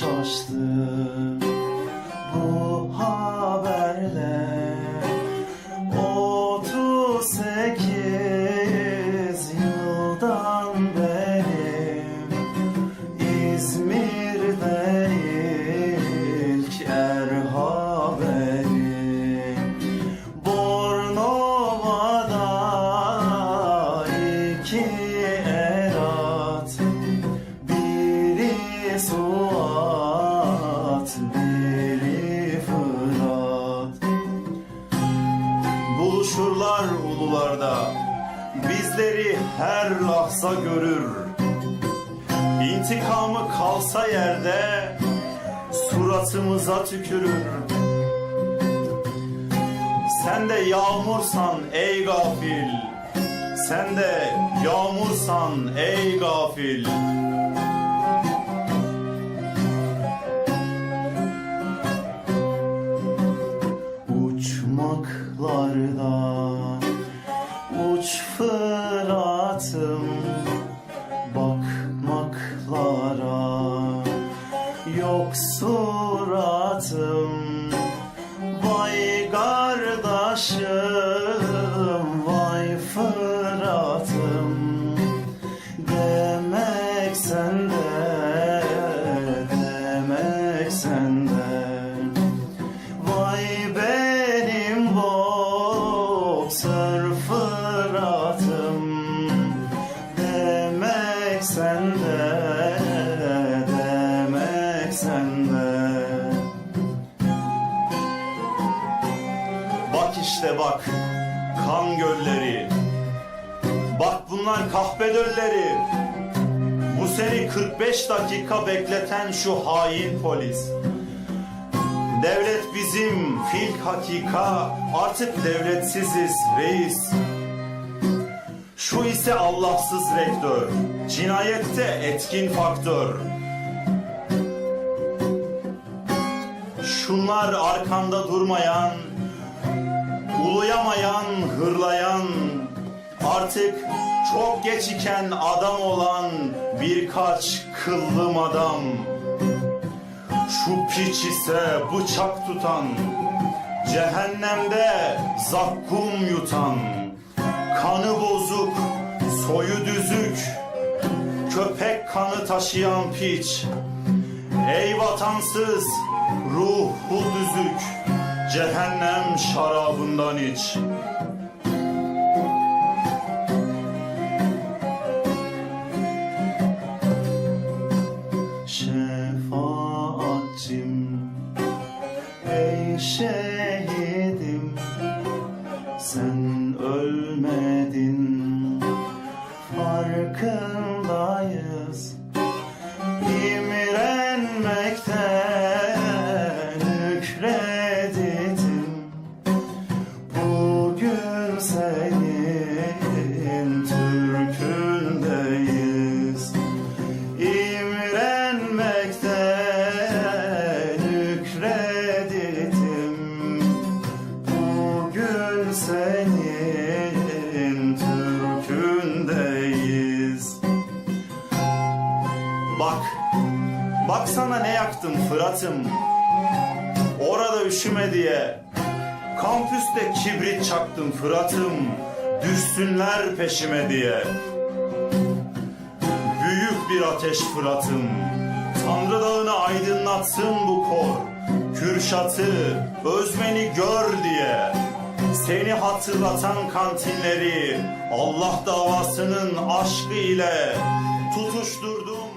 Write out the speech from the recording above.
şaştı Bizleri her lahza görür. İntikamı kalsa yerde Suratımıza tükürür. Sen de yağmursan ey gafil. Sen de yağmursan ey gafil. Uçmaklarda Uç Fırat'ım Bakmaklara. Yok suratım Vay kardeşim sende. Bak işte bak kan gölleri. Bak bunlar kahpe dölleri. Bu seni 45 dakika bekleten şu hain polis. Devlet bizim fil hakika. Artık devletsiziz reis. Şu ise Allahsız rektör, cinayette etkin faktör. Şunlar arkanda durmayan, uluyamayan, hırlayan, artık çok geç iken adam olan birkaç kıllım adam. Şu piç ise bıçak tutan, cehennemde zakkum yutan, kanı bozuk, soyu düzük, köpek kanı taşıyan piç. Ey vatansız, ruhu düzük, cehennem şarabından iç. Şefaatçim Ey şehidim Sen ölmedin Farkındayız Fırat'ım Orada üşüme diye Kampüste kibrit çaktım Fırat'ım Düşsünler peşime diye. Büyük bir ateş Fırat'ım Tanrı dağını aydınlatsın bu kor. Kürşat'ı özmeni gör diye. Seni hatırlatan kantinleri Allah davasının aşkı ile Tutuşturdu